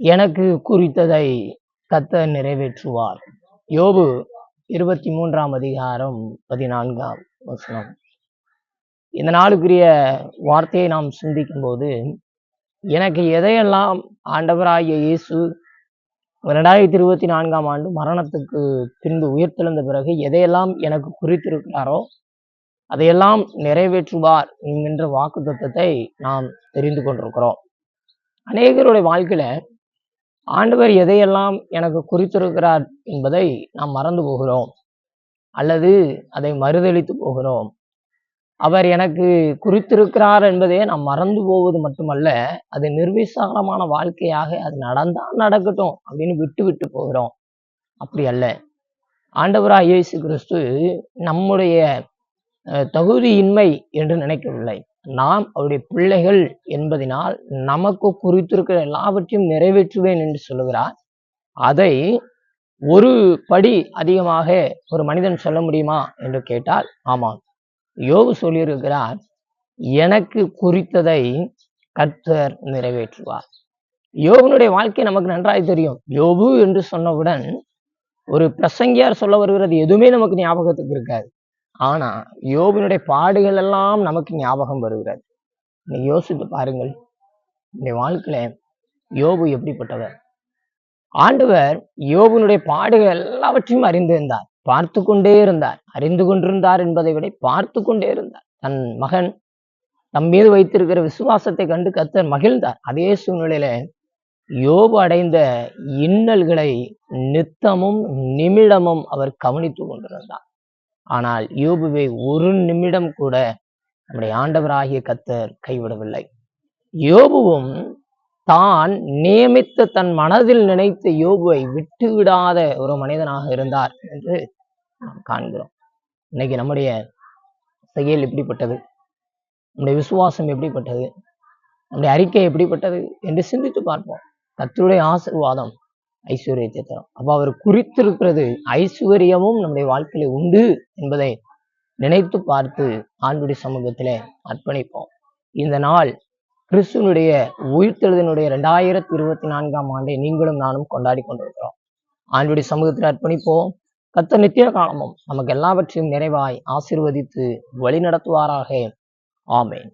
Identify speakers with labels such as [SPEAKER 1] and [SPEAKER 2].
[SPEAKER 1] எனக்கு குறித்ததை கத்த நிறைவேற்றுவார். யோபு இருபத்தி மூன்றாம் அதிகாரம் பதினான்காம் வசனம். இந்த நாளுக்குரிய வார்த்தையை நாம் சிந்திக்கும் போது எனக்கு எதையெல்லாம் ஆண்டவராகிய இயேசு ரெண்டாயிரத்தி இருபத்தி நான்காம் ஆண்டு மரணத்துக்கு பின்பு உயிர்த்தெழுந்த பிறகு எதையெல்லாம் எனக்கு குறித்திருக்கிறாரோ அதையெல்லாம் நிறைவேற்றுவார் என்கின்ற வாக்கு தத்துவத்தை நாம் தெரிந்து கொண்டிருக்கிறோம். அநேகருடைய வாழ்க்கையில ஆண்டவர் எதையெல்லாம் எனக்கு குறித்திருக்கிறார் என்பதை நாம் மறந்து போகிறோம். அல்லது அதை மறுதளித்து போகிறோம். அவர் எனக்கு குறித்திருக்கிறார் என்பதே நாம் மறந்து போவது மட்டுமல்ல அது நிர்விசாரமான வாழ்க்கையாக அது நடந்தால் நடக்கட்டும் அப்படின்னு விட்டு விட்டு போகிறோம். அப்படி அல்ல. ஆண்டவராக இயேசு கிறிஸ்து நம்முடைய தகுதியின்மை என்று நினைக்கவில்லை. நாம் அவருடைய பிள்ளைகள் என்பதினால் நமக்கு குறித்திருக்கிற எல்லாவற்றையும் நிறைவேற்றுவேன் என்று சொல்லுகிறார். அதை ஒரு படி அதிகமாக ஒரு மனிதன் சொல்ல முடியுமா என்று கேட்டால் ஆமாம். யோகு சொல்லியிருக்கிறார் எனக்கு குறித்ததை கர்த்தர் நிறைவேற்றுவார். யோகனுடைய வாழ்க்கை நமக்கு நன்றாய் தெரியும். யோபு என்று சொன்னவுடன் ஒரு பிரசங்கியார் சொல்ல வருகிறது எதுவுமே நமக்கு ஞாபகத்துக்கு இருக்காது. ஆனா யோபுனுடைய பாடுகள் எல்லாம் நமக்கு ஞாபகம் வருகிறது. நீ யோசித்து பாருங்கள். இந்த வாழ்க்கையில யோபு எப்படிப்பட்டவர்? ஆண்டவர் யோபுனுடைய பாடுகள் எல்லாவற்றையும் அறிந்திருந்தார். பார்த்து கொண்டே இருந்தார். அறிந்து கொண்டிருந்தார் என்பதை விட பார்த்து கொண்டே இருந்தார். தன் மகன் தம் மீது வைத்திருக்கிற விசுவாசத்தை கண்டு கத்தர் மகிழ்ந்தார். அதே சூழ்நிலையில யோபு அடைந்த இன்னல்களை நித்தமும் நிமிடமும் அவர் கவனித்து கொண்டிருந்தார். ஆனால் யோபுவை ஒரு நிமிடம் கூட நம்முடைய ஆண்டவராகிய கத்தர் கைவிடவில்லை. யோபுவும் தான் நியமித்த தன் மனதில் நினைத்த யோபுவை விட்டு விடாத ஒரு மனிதனாக இருந்தார் என்று நாம் காண்கிறோம். இன்னைக்கு நம்முடைய செயல் எப்படிப்பட்டது? நம்முடைய விசுவாசம் எப்படிப்பட்டது? நம்முடைய அறிக்கை எப்படிப்பட்டது என்று சிந்தித்து பார்ப்போம். கத்தருடைய ஆசீர்வாதம் ஐஸ்வர்யத்தை தரும். அப்போ அவர் குறித்திருக்கிறது ஐஸ்வர்யமும் நம்முடைய வாழ்க்கையில உண்டு என்பதை நினைத்து பார்த்து ஆண்டுடைய சமூகத்திலே அர்ப்பணிப்போம். இந்த நாள் கிறிஸ்துவனுடைய உயிர்த்தெழுதனுடைய ரெண்டாயிரத்தி இருபத்தி நான்காம் ஆண்டை நீங்களும் நானும் கொண்டாடி கொண்டிருக்கிறோம். ஆண்டுடைய சமூகத்தில் அர்ப்பணிப்போம். கத்த நித்திய காலமும் நமக்கு எல்லாவற்றையும் நிறைவாய் ஆசிர்வதித்து வழி நடத்துவாராக ஆமேன்.